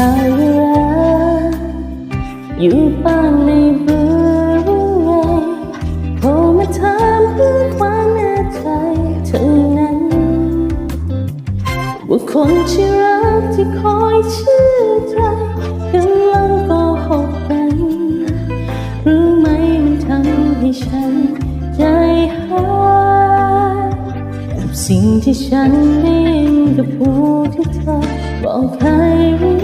ข่าราอยู่บ้านในเบื่อไงโทรมาถามเพื่อความแน่ใจเท่านั้นว่าคนที่รักที่คอยเชื่อใจกำ ฉันนิ่งกับผู้ที่เธอบอกให้รู้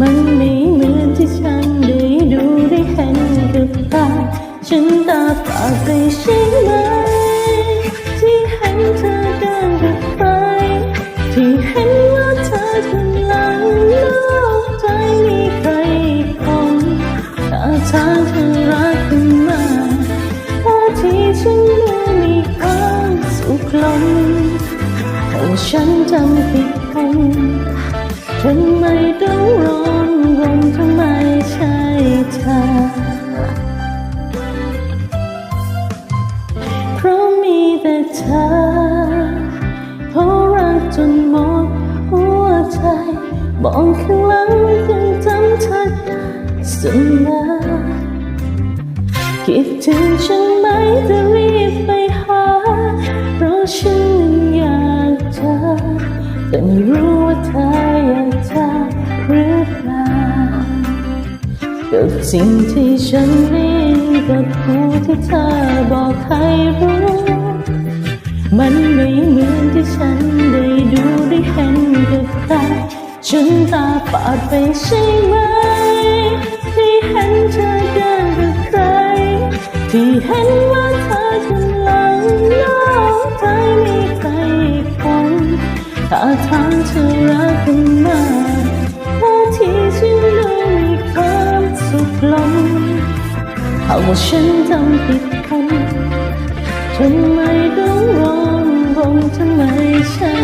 มันไม่ ฉันจำผิดคนทำไมต้องร้อนรนทำไมใช่เธอ เพราะมีแต่เธอ เพราะรักจนหมดหัวใจมองข้างหลังยังจำเธอได้เสมอคิดถึงฉันไหมจะรีบไปหา เพราะฉัน แต่ไม่รู้ว่าเธออยากจอหรือเปล่ากับสิ่งที่ฉันได้กับผู้ที่เธอบอกให้รู้ มันไม่เหมือนที่ฉันได้ดูได้เห็นกับตาฉันตาฝาดไปใช่ไหม ที่เห็นเธอเดินกับใคร ที่เห็นว่าเธอกำลังนอกใจมีใครอีกคน ถ้าทางเธอรักกันมากท่าทีฉันดูมีความสุขลงหากว่าฉันทำผิดคนทำไมต้องร้องรนทำไมฉัน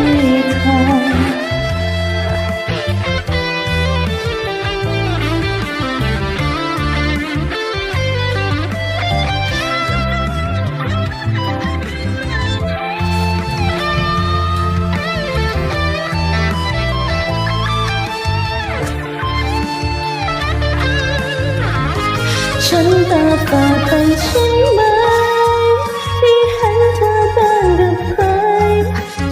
ฉันตาฝาดไปใช่ไหมที่เห็นเธอเดินกับใคร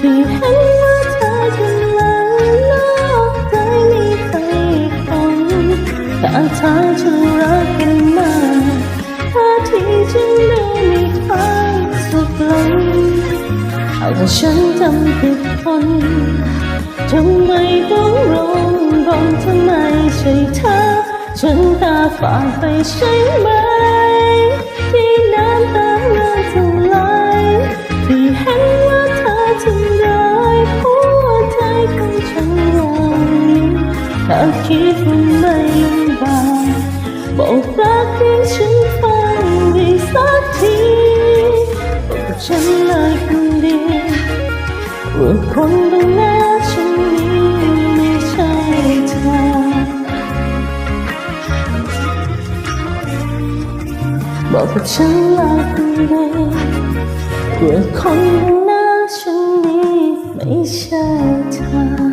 ที่เห็นว่าเธอกำลังนอกใจมีใครคนถ้าทางฉันรักกันมากท่าทีฉันดูมีความสุขลงหากว่ฉันจำผิดคนทำไมต้องร้องร้องทำไม ฉันตาฝาดไปใช่ไหม ที่น้ำตาเริ่มจะไหลที่เห็นว่าเธอทำร้ายหัวใจของฉันอย่างนี้ถ้าคิดว่าไม่ลำบากบอกรักให้ฉันฟังได้สักทีบอกฉันเลยคนเดียวว่าคนตรงหน้าฉัน บอกกับฉันลาคนเดียวว่อคนข้างหน้าฉันนี้ไม่ใช่เธอ